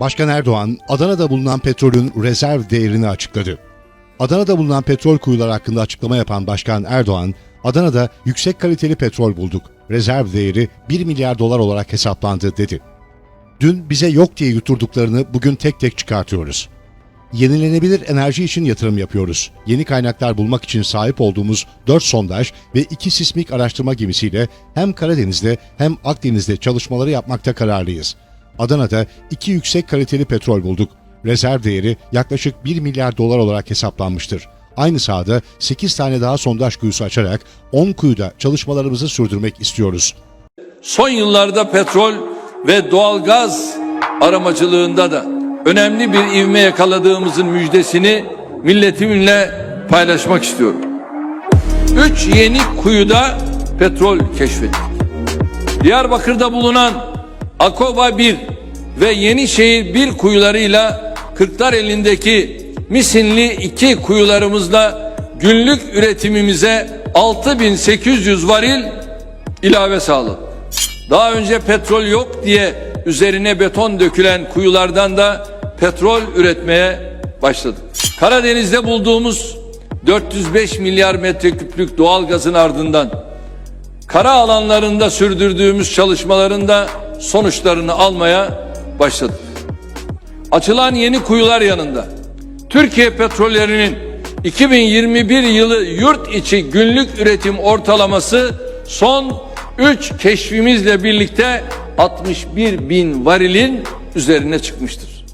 Başkan Erdoğan, Adana'da bulunan petrolün rezerv değerini açıkladı. Adana'da bulunan petrol kuyuları hakkında açıklama yapan Başkan Erdoğan, Adana'da yüksek kaliteli petrol bulduk. Rezerv değeri 1 milyar dolar olarak hesaplandı dedi. Dün bize yok diye yuturduklarını bugün tek tek çıkartıyoruz. Yenilenebilir enerji için yatırım yapıyoruz. Yeni kaynaklar bulmak için sahip olduğumuz 4 sondaj ve 2 sismik araştırma gemisiyle hem Karadeniz'de hem Akdeniz'de çalışmaları yapmakta kararlıyız. Adana'da 2 yüksek kaliteli petrol bulduk. Rezerv değeri yaklaşık 1 milyar dolar olarak hesaplanmıştır. Aynı sahada 8 tane daha sondaj kuyusu açarak 10 kuyuda çalışmalarımızı sürdürmek istiyoruz. Son yıllarda petrol ve doğalgaz aramacılığında da önemli bir ivme yakaladığımızın müjdesini milletimle paylaşmak istiyorum. Üç yeni kuyuda petrol keşfettik. Diyarbakır'da bulunan Akova 1 ve Yenişehir 1 kuyularıyla Kırklareli'ndeki Misinli 2 kuyularımızla günlük üretimimize 6800 varil ilave sağladık. Daha önce petrol yok diye üzerine beton dökülen kuyulardan da petrol üretmeye başladık. Karadeniz'de bulduğumuz 405 milyar metreküplük doğal gazın ardından kara alanlarında sürdürdüğümüz çalışmaların da sonuçlarını almaya başladık. Açılan yeni kuyular yanında Türkiye petrollerinin 2021 yılı yurt içi günlük üretim ortalaması son 3 keşfimizle birlikte 61 bin varilin üzerine çıkmıştır.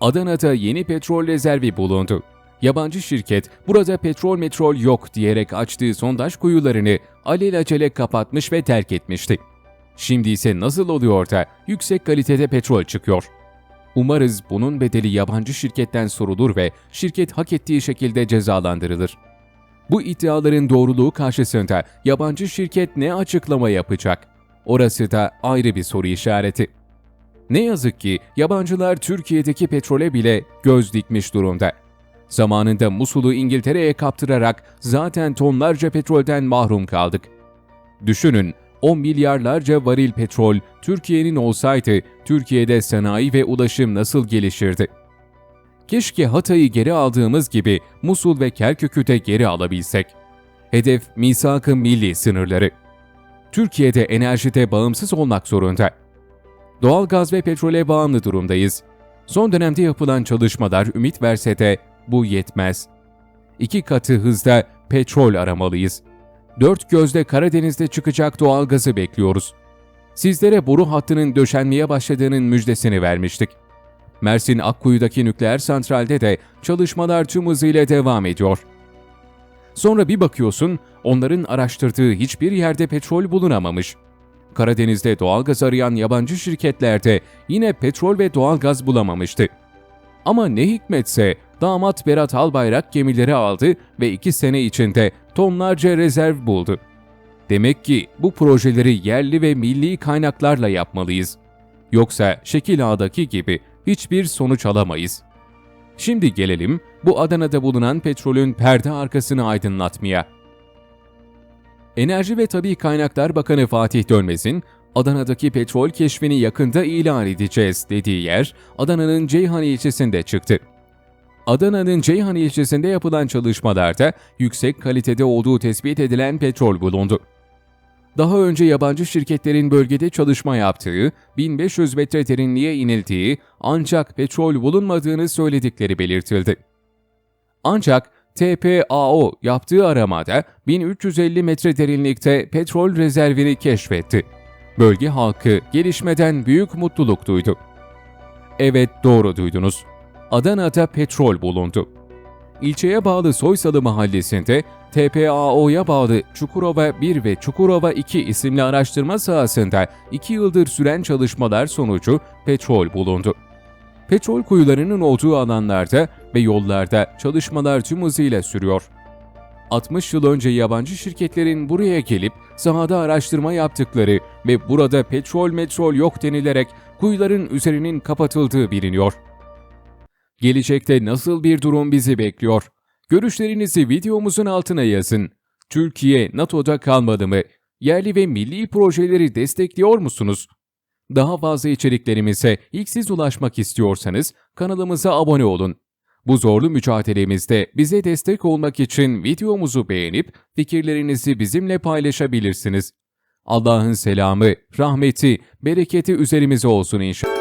Adana'da yeni petrol rezervi bulundu. Yabancı şirket burada petrol metrol yok diyerek açtığı sondaj kuyularını alelacele kapatmış ve terk etmişti. Şimdi ise nasıl oluyor da yüksek kalitede petrol çıkıyor? Umarız bunun bedeli yabancı şirketten sorulur ve şirket hak ettiği şekilde cezalandırılır. Bu iddiaların doğruluğu karşısında yabancı şirket ne açıklama yapacak? Orası da ayrı bir soru işareti. Ne yazık ki yabancılar Türkiye'deki petrole bile göz dikmiş durumda. Zamanında Musul'u İngiltere'ye kaptırarak zaten tonlarca petrolden mahrum kaldık. Düşünün 10 milyarlarca varil petrol Türkiye'nin olsaydı Türkiye'de sanayi ve ulaşım nasıl gelişirdi? Keşke Hatay'ı geri aldığımız gibi Musul ve Kerkük'ü de geri alabilsek. Hedef misak-ı milli sınırları. Türkiye'de enerjide bağımsız olmak zorunda. Doğalgaz ve petrole bağımlı durumdayız. Son dönemde yapılan çalışmalar ümit verse de bu yetmez. İki katı hızda petrol aramalıyız. Dört gözle Karadeniz'de çıkacak doğalgazı bekliyoruz. Sizlere boru hattının döşenmeye başladığının müjdesini vermiştik. Mersin Akkuyu'daki nükleer santralde de çalışmalar tüm hızıyla devam ediyor. Sonra bir bakıyorsun onların araştırdığı hiçbir yerde petrol bulunamamış. Karadeniz'de doğalgaz arayan yabancı şirketlerde yine petrol ve doğalgaz bulamamıştı. Ama ne hikmetse damat Berat Albayrak gemileri aldı ve iki sene içinde tonlarca rezerv buldu. Demek ki bu projeleri yerli ve milli kaynaklarla yapmalıyız. Yoksa şekil A'daki gibi hiçbir sonuç alamayız. Şimdi gelelim bu Adana'da bulunan petrolün perde arkasını aydınlatmaya. Enerji ve Tabi Kaynaklar Bakanı Fatih Dönmez'in Adana'daki petrol keşfini yakında ilan edeceğiz dediği yer Adana'nın Ceyhan ilçesinde çıktı. Adana'nın Ceyhan ilçesinde yapılan çalışmalarda yüksek kalitede olduğu tespit edilen petrol bulundu. Daha önce yabancı şirketlerin bölgede çalışma yaptığı, 1500 metre derinliğe inildiği ancak petrol bulunmadığını söyledikleri belirtildi. Ancak TPAO yaptığı aramada 1350 metre derinlikte petrol rezervini keşfetti. Bölge halkı gelişmeden büyük mutluluk duydu. Evet doğru duydunuz. Adana'da petrol bulundu. İlçeye bağlı Soysalı mahallesinde TPAO'ya bağlı Çukurova 1 ve Çukurova 2 isimli araştırma sahasında 2 yıldır süren çalışmalar sonucu petrol bulundu. Petrol kuyularının olduğu alanlarda ve yollarda çalışmalar tüm hızıyla sürüyor. 60 yıl önce yabancı şirketlerin buraya gelip sahada araştırma yaptıkları ve burada petrol metrol yok denilerek kuyuların üzerinin kapatıldığı biliniyor. Gelecekte nasıl bir durum bizi bekliyor? Görüşlerinizi videomuzun altına yazın. Türkiye NATO'da kalmalı mı? Yerli ve milli projeleri destekliyor musunuz? Daha fazla içeriklerimize ilk siz ulaşmak istiyorsanız kanalımıza abone olun. Bu zorlu mücadelemizde bize destek olmak için videomuzu beğenip fikirlerinizi bizimle paylaşabilirsiniz. Allah'ın selamı, rahmeti, bereketi üzerimize olsun inşallah.